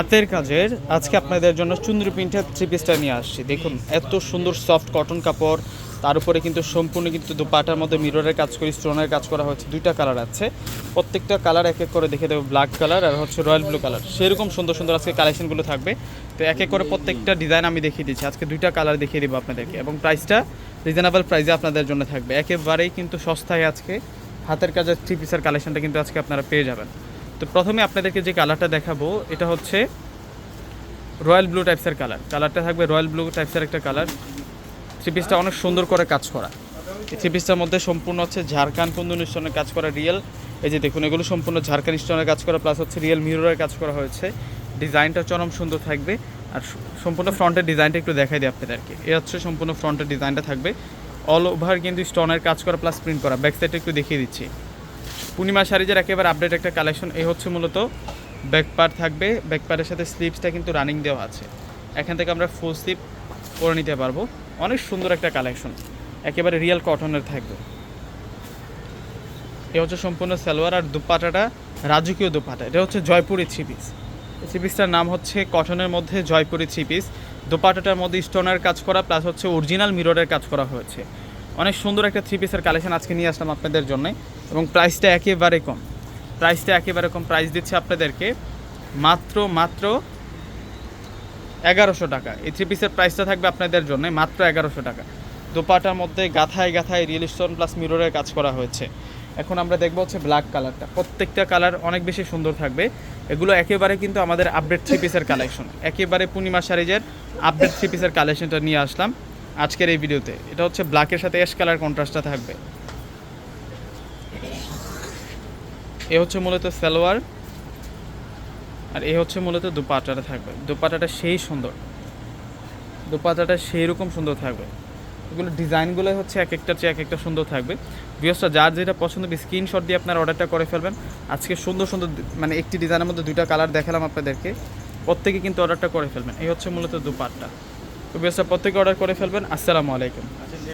হাতের কাজের, আজকে আপনাদের জন্য চুন্দ্রি প্রিন্টের থ্রি পিসটা নিয়ে আসছি। দেখুন, এত সুন্দর সফট কটন কাপড়, তার উপরে কিন্তু সম্পূর্ণ কিন্তু দুপাটার মধ্যে মিররের কাজ করি স্টোনের কাজ করা হয়েছে, দুইটা কালার আছে। প্রত্যেকটা কালার এক এক করে দেখে দেবো ব্ল্যাক কালার আর হচ্ছে রয়্যাল ব্লু কালার সেরকম সুন্দর সুন্দর আজকে কালেকশনগুলো থাকবে। তো এক এক করে প্রত্যেকটা ডিজাইন আমি দেখিয়ে দিচ্ছি। আজকে দুইটা কালার দেখিয়ে দিব আপনাদেরকে। এবং প্রাইসটা রিজনেবল প্রাইসে আপনাদের জন্য থাকবে। একেবারেই কিন্তু সস্তায় আজকে হাতের কাজের থ্রি পিসের কালেকশনটা কিন্তু আজকে আপনারা পেয়ে যাবেন। তো প্রথমে আপনাদেরকে যে কালারটা দেখাবো, এটা হচ্ছে রয়্যাল ব্লু টাইপসের কালার। কালারটা থাকবে রয়্যাল ব্লু টাইপসের একটা কালার। থ্রি পিসটা অনেক সুন্দর করে কাজ করা। এই থ্রি পিসটার মধ্যে সম্পূর্ণ হচ্ছে ঝাড়খান কুন্দন স্টোনের কাজ করা রিয়েল। এই যে দেখুন, এগুলো সম্পূর্ণ ঝাড়খান স্টোনের কাজ করা প্লাস হচ্ছে রিয়েল মিররের কাজ করা হয়েছে। ডিজাইনটা চরম সুন্দর থাকবে। আর সম্পূর্ণ ফ্রন্টের ডিজাইনটা একটু দেখাই দিই আপনাদেরকে। এ হচ্ছে সম্পূর্ণ ফ্রন্টের ডিজাইনটা থাকবে। অল ওভার কিন্তু স্টোনের কাজ করা প্লাস প্রিন্ট করা। ব্যাক সাইডটা একটু দেখিয়ে দিচ্ছি। পূর্ণিমা শাড়িজের একেবারে আপডেট একটা কালেকশন এই হচ্ছে মূলত ব্যাক পার থাকবে। ব্যাক পারের সাথে স্লিপসটা কিন্তু রানিং দেওয়া আছে। এখান থেকে আমরা ফুল স্লিপ করে নিতে পারব। অনেক সুন্দর একটা কালেকশন একেবারে রিয়েল কটনের থাকবে। এ হচ্ছে সম্পূর্ণ সালোয়ার আর দুপাটাটা রাজকীয় দুপাটা। এটা হচ্ছে জয়পুরি থ্রি পিস থ্রি পিসটার নাম হচ্ছে কটনের মধ্যে জয়পুরি থ্রি পিস দুপাটাটার মধ্যে স্টোনের কাজ করা প্লাস হচ্ছে অরিজিনাল মিররের কাজ করা হয়েছে। অনেক সুন্দর একটা থ্রি পিসের কালেকশন আজকে নিয়ে আসলাম আপনাদের জন্য। এবং প্রাইসটা একেবারে কম। প্রাইসটা একেবারে কম। প্রাইস দিচ্ছে আপনাদেরকে মাত্র মাত্র এগারোশো টাকা। এই থ্রি পিসের প্রাইসটা থাকবে আপনাদের জন্য মাত্র এগারোশো টাকা। দোপাটার মধ্যে গাথায় গাথায় রিয়েল স্টোন প্লাস মিররের কাজ করা হয়েছে। এখন আমরা দেখব হচ্ছে ব্ল্যাক কালারটা প্রত্যেকটা কালার অনেক বেশি সুন্দর থাকবে। এগুলো একেবারে কিন্তু আমাদের আপডেট থ্রি পিসের কালেকশন একেবারে পূর্ণিমা সারিজের আপডেট থ্রি পিসের কালেকশনটা নিয়ে আসলাম। আজকের এই ভিডিওতে। এটা হচ্ছে ব্ল্যাকের সাথে এস কালার কন্ট্রাস্টটা থাকবে। এ হচ্ছে মূলত সালোয়ার, আর এ হচ্ছে মূলত দুপাটাটা থাকবে। দুপাটাটা সেই সুন্দর। দুপাটাটা সেই রকম সুন্দর থাকবে। এগুলো ডিজাইনগুলো হচ্ছে এক একটা চেয়ে এক একটা সুন্দর থাকবে। বিয়সটা যার যেটা পছন্দ স্ক্রিনশট দিয়ে আপনার অর্ডারটা করে ফেলবেন। আজকে সুন্দর সুন্দর মানে একটি ডিজাইনের মধ্যে দুইটা কালার দেখালাম আপনাদেরকে। প্রত্যেকে কিন্তু অর্ডারটা করে ফেলবেন। এই হচ্ছে মূলত দুপাটটা। তো বিয়সটা প্রত্যেকে অর্ডার করে ফেলবেন। আসসালামু আলাইকুম।